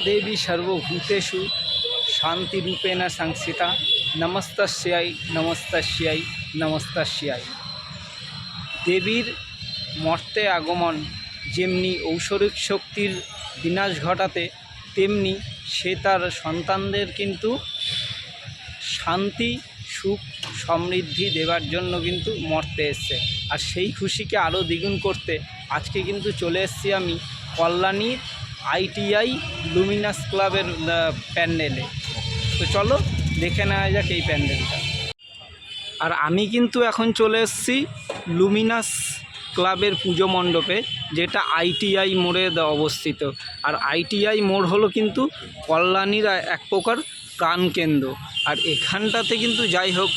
দেবী সর্বভূতেষু শান্তিরূপেণ সংস্থিতা নমস্তস্যাই নমস্তস্যাই নমস্তস্যাই দেবীর মর্তে আগমন যেমনি ঔষধিক শক্তির বিনাশ ঘটাতে তেমনি সে তার সন্তানদের কিন্তু শান্তি, সুখ, সমৃদ্ধি দেওয়ার জন্য কিন্তু মর্তে এসছে। আর সেই খুশিকে আরও দ্বিগুণ করতে আজকে কিন্তু চলে এসেছি আমি কল্যাণীর আইটিআই লুমিনাস ক্লাবের প্যান্ডেলে। তো চলো, দেখে নেওয়া যাক এই প্যান্ডেলটা। আর আমি কিন্তু এখন চলে এসেছি লুমিনাস ক্লাবের পুজো মণ্ডপে, যেটা আইটিআই মোড়ে অবস্থিত। আর আইটিআই মোড় হলো কিন্তু কল্যাণীর এক প্রকার প্রাণকেন্দ্র আর এখানটাতে কিন্তু যাই হোক,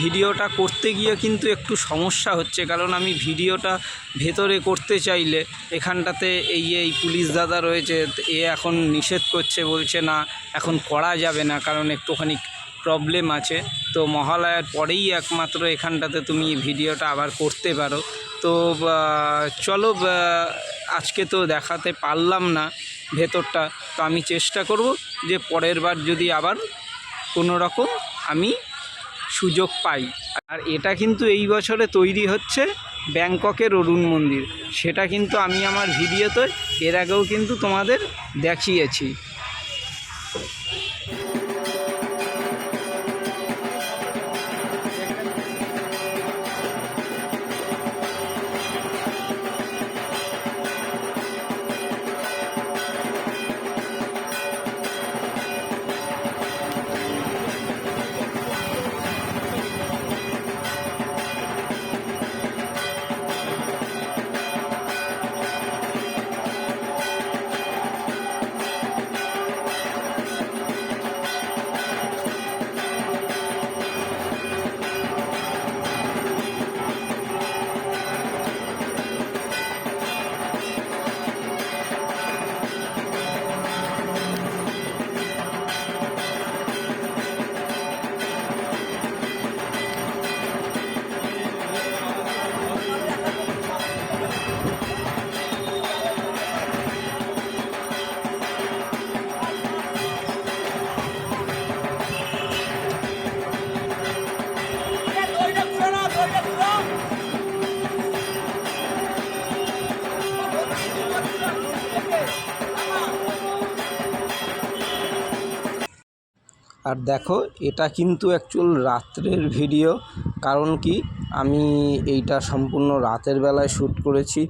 ভিডিওটা করতে গিয়ে কিন্তু একটু সমস্যা হচ্ছে। কারণ আমি ভিডিওটা ভেতরে করতে চাইলে এখানটাতে এই এই পুলিশ দাদা রয়েছে, এ এখন নিষেধ করছে, বলছে না, এখন করা যাবে না, কারণ একটুখানি প্রবলেম আছে। তো মহালয়ার পরেই একমাত্র এখানটাতে তুমি ভিডিওটা আবার করতে পারো। তো চলো আজকে তো দেখাতে পারলাম না। ভেতরটা। তো আমি চেষ্টা করব যে পরের বার যদি আবার কোনো রকম আমি সুযোগ পাই। আর এটা কিন্তু এই বছরে তৈরি হচ্ছে ব্যাংককের অরুণ মন্দির। সেটা কিন্তু আমি আমার ভিডিওতে এর আগেও কিন্তু তোমাদের দেখিয়েছি। আর দেখো, এটা কিন্তু অ্যাকচুয়াল রাত্রের ভিডিও কারণ কি? আমি এইটা সম্পূর্ণ রাতের বেলায় শ্যুট করেছি।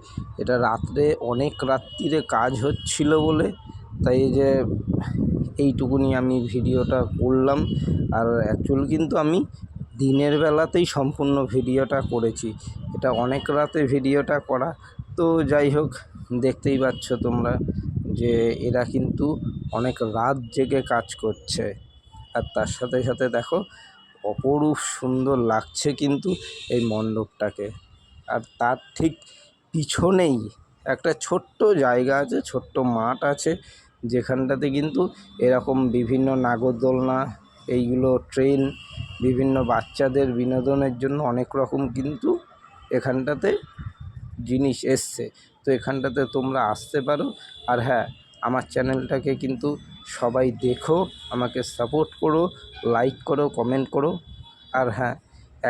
এটা রাত্রে অনেক রাত্রিরে কাজ হচ্ছিল বলে। তাই যে এইটুকুনি আমি ভিডিওটা করলাম। আর অ্যাকচুয়াল কিন্তু আমি দিনের বেলাতেই সম্পূর্ণ ভিডিওটা করেছি। এটা অনেক রাতে ভিডিওটা করা। তো যাই হোক, দেখতেই পাচ্ছ তোমরা যে এরা কিন্তু অনেক রাত জেগে কাজ করছে। আর তার সাথে সাথে দেখো, অপরূপ সুন্দর লাগছে কিন্তু এই মণ্ডপটাকে। আর তার ঠিক পিছনেই একটা ছোট্ট জায়গা আছে, ছোট্ট মাঠ আছে, যেখানটাতে কিন্তু এরকম বিভিন্ন নাগরদোলনা, এইগুলো ট্রেন, বিভিন্ন বাচ্চাদের বিনোদনের জন্য অনেক রকম কিন্তু এখানটাতে জিনিস এসছে। তো এখানটাতে তোমরা আসতে পারো। আর হ্যাঁ আমার চ্যানেলটাকে কিন্তু সবাই দেখো, আমাকে সাপোর্ট করো লাইক করো কমেন্ট করো। আর হ্যাঁ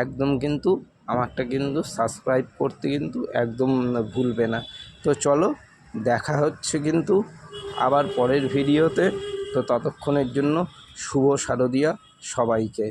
একদম কিন্তু আমারটা কিন্তু সাবস্ক্রাইব করতে কিন্তু একদম ভুলবে না। তো চলো, দেখা হচ্ছে কিন্তু আবার পরের ভিডিওতে তো ততক্ষণের জন্য শুভ শারদিয়া সবাইকে।